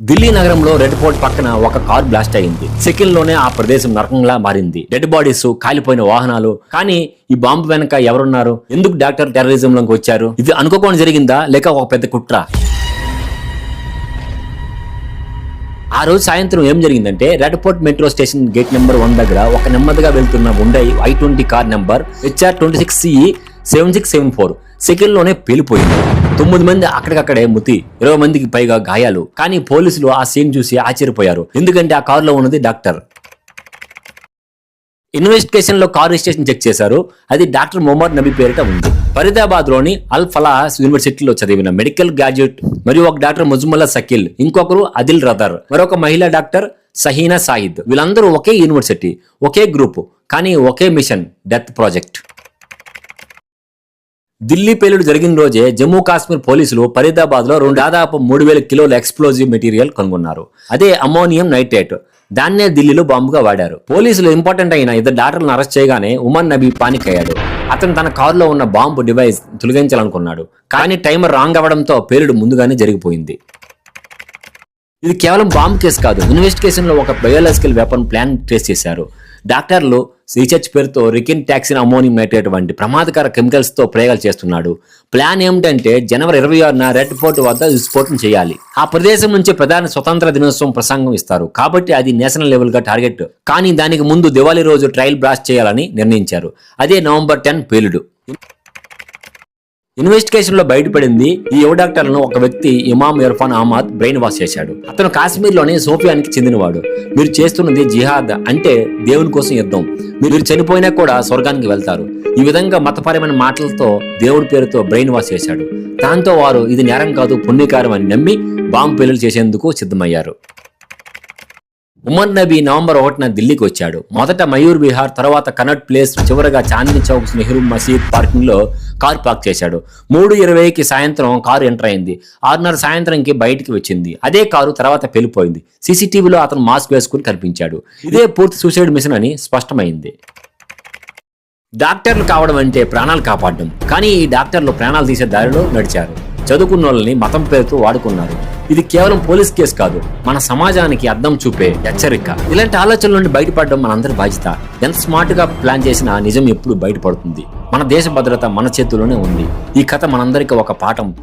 ఢిల్లీ నగరంలో red fort పక్కన ఒక కార్ బ్లాస్ట్ అయింది. సెకండ్లోనే ఆ ప్రదేశం నరకంలా మారింది. డెడ్ బాడీస్ కాలిపోయిన వాహనాలు. కానీ ఈ బాంబు వెనక ఎవరున్నారు? ఎందుకు డాక్టర్ టెర్రరిజం లోకి వచ్చారు? ఇది అనుకోకుండా జరిగిందా? లేక ఒక పెద్ద కుట్ర? ఆ రోజు సాయంత్రం ఏం జరిగిందంటే Red Fort metro station gate number one దగ్గర ఒక నెమ్మదిగా వెళ్తున్న Hyundai I twenty car number HR twenty six CE seven six seven four సెకండ్లోనే పేలిపోయింది. తొమ్మిది మంది అక్కడికక్కడే ముతి ఇరవై మందికి పైగా గాయాలు. కానీ పోలీసులు ఆ సీన్ చూసి ఆశ్చర్యపోయారు. ఎందుకంటే ఆ కారులో ఉన్నది డాక్టర్. ఇన్వెస్టిగేషన్లో కార్ రిజిస్ట్రేషన్ చెక్ చేశారు. అది డాక్టర్ మొహమ్మద్ నబీ పేరిట ఉంది. ఫరీదాబాద్లోని అల్ ఫలాహ్ యూనివర్సిటీలో చదివిన మెడికల్ గ్రాడ్యుయేట్ మరియు ఒక డాక్టర్ ముజుమల్లా సకీల్ ఇంకొకరు అదిల్ రదర్ మరొక మహిళా డాక్టర్ సహీనా సాయిద్. వీళ్ళందరూ ఒకే యూనివర్సిటీ ఒకే గ్రూప్ కానీ ఒకే మిషన్ డెత్ ప్రాజెక్ట్. ఢిల్లీ పేలుడు జరిగిన రోజే జమ్మూ కాశ్మీర్ పోలీసులు ఫరీదాబాద్లో రెండు దాదాపు మూడు వేల కిలోల ఎక్స్ప్లోజివ్ మెటీరియల్ కనుగొన్నారు. అదే అమోనియం నైట్రేట్. దాన్నే ఢిల్లీలో బాంబుగా వాడారు. పోలీసులు ఇంపార్టెంట్ అయిన ఇద్దరు డాక్టర్లను అరెస్ట్ చేయగానే ఉమర్ నబీ పానిక్ అయ్యాడు అతను తన కారులో ఉన్న బాంబు డివైస్ తొలగించాలనుకున్నాడు. కానీ టైమర్ రాంగ్ అవ్వడంతో పేలుడు ముందుగానే జరిగిపోయింది. ఇది కేవలం బాంబు కేసు కాదు. ఇన్వెస్టిగేషన్లో ఒక బయోలాజికల్ వెపన్ ప్లాన్ ట్రేస్ చేశారు. డాక్టర్లు రీసెర్చ్ పేరుతో రికిన్ టాక్సిన్ అమోనియం నైట్రేట్ వంటి ప్రమాదకర కెమికల్స్తో ప్రయోగాలు చేస్తున్నాడు. ప్లాన్ ఏమిటంటే జనవరి ఇరవై ఆరున రెడ్ ఫోర్ట్ వద్ద విస్ఫోటం చేయాలి. ఆ ప్రదేశం నుంచి ప్రధాన స్వతంత్ర దినోత్సవం ప్రసంగం ఇస్తారు. కాబట్టి అది నేషనల్ లెవెల్గా టార్గెట్. కానీ దానికి ముందు దివాళీ రోజు ట్రయల్ బ్లాస్ట్ చేయాలని నిర్ణయించారు. అదే నవంబర్ టెన్ పేలుడు ఇన్వెస్టిగేషన్లో బయటపడింది ఈ యువ డాక్టర్లను ఒక వ్యక్తి ఇమామ్ ఇర్ఫాన్ అహ్మద్ బ్రెయిన్ వాష్ చేశాడు. అతను కాశ్మీర్లోని సోఫియానికి చెందినవాడు. మీరు చేస్తున్నది జిహాద్ అంటే దేవుని కోసం యుద్ధం. మీరు చనిపోయినా కూడా స్వర్గానికి వెళ్తారు. ఈ విధంగా మతపరమైన మాటలతో దేవుడి పేరుతో బ్రెయిన్ వాష్ చేశాడు. దాంతో వారు ఇది నేరం కాదు పుణ్యకారం అని నమ్మి బాంబు పెళ్ళి చేసేందుకు సిద్ధమయ్యారు. ఉమర్ నబీ నవంబర్ ఒకటిన ఢిల్లీకి వచ్చాడు. మొదట మయూర్ విహార్ తర్వాత కనట్ ప్లేస్ చివరగా చాందిని చౌక్ నెహ్రూ మసీద్ పార్కింగ్లో కారు పార్క్ చేశాడు. మూడు ఇరవైకి సాయంత్రం కారు ఎంటర్ అయింది. ఆరున్నర సాయంత్రంకి బయటికి వచ్చింది. అదే కారు తర్వాత పెళ్ళిపోయింది సీసీటీవీలో అతను మాస్క్ వేసుకుని కనిపించాడు. ఇదే పూర్తి సూసైడ్ మిషన్ అని స్పష్టమైంది. డాక్టర్లు కావడం అంటే ప్రాణాలు కాపాడడం. కానీ ఈ డాక్టర్లు ప్రాణాలు తీసే దారిలో నడిచారు. చదువుకున్న వాళ్ళని మతం పేరుతో వాడుకున్నారు. ఇది కేవలం పోలీస్ కేసు కాదు. మన సమాజానికి అద్దం చూపే హెచ్చరిక. ఇలాంటి ఆలోచనల నుండి బయటపడడం మనందరి బాధ్యత. ఎంత స్మార్ట్గా ప్లాన్ చేసినా నిజం ఎప్పుడు బయటపడుతుంది. మన దేశ భద్రత మన చేతుల్లోనే ఉంది. ఈ కథ మనందరికీ ఒక పాఠం.